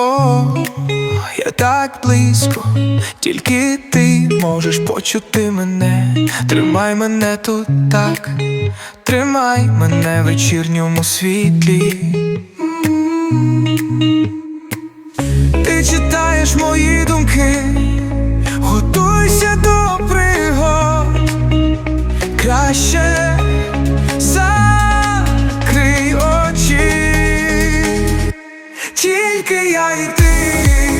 О, я так близько, тільки ти можеш почути мене. Тримай мене тут так, тримай мене в вечірньому світлі. Ти читаєш мої думки, готуйся до пригод. Краще Тільки я і ти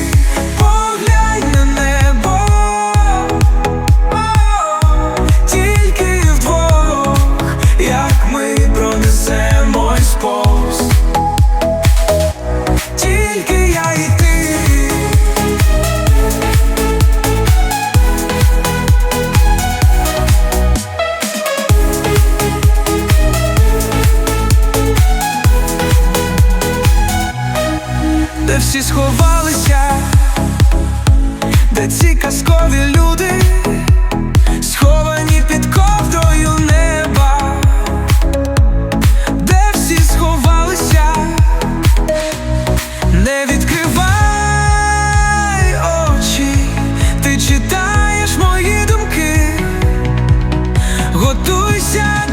всі сховалися, де ці казкові люди, сховані під ковдрою неба, де всі сховалися, не відкривай очі, ти читаєш мої думки, готуйся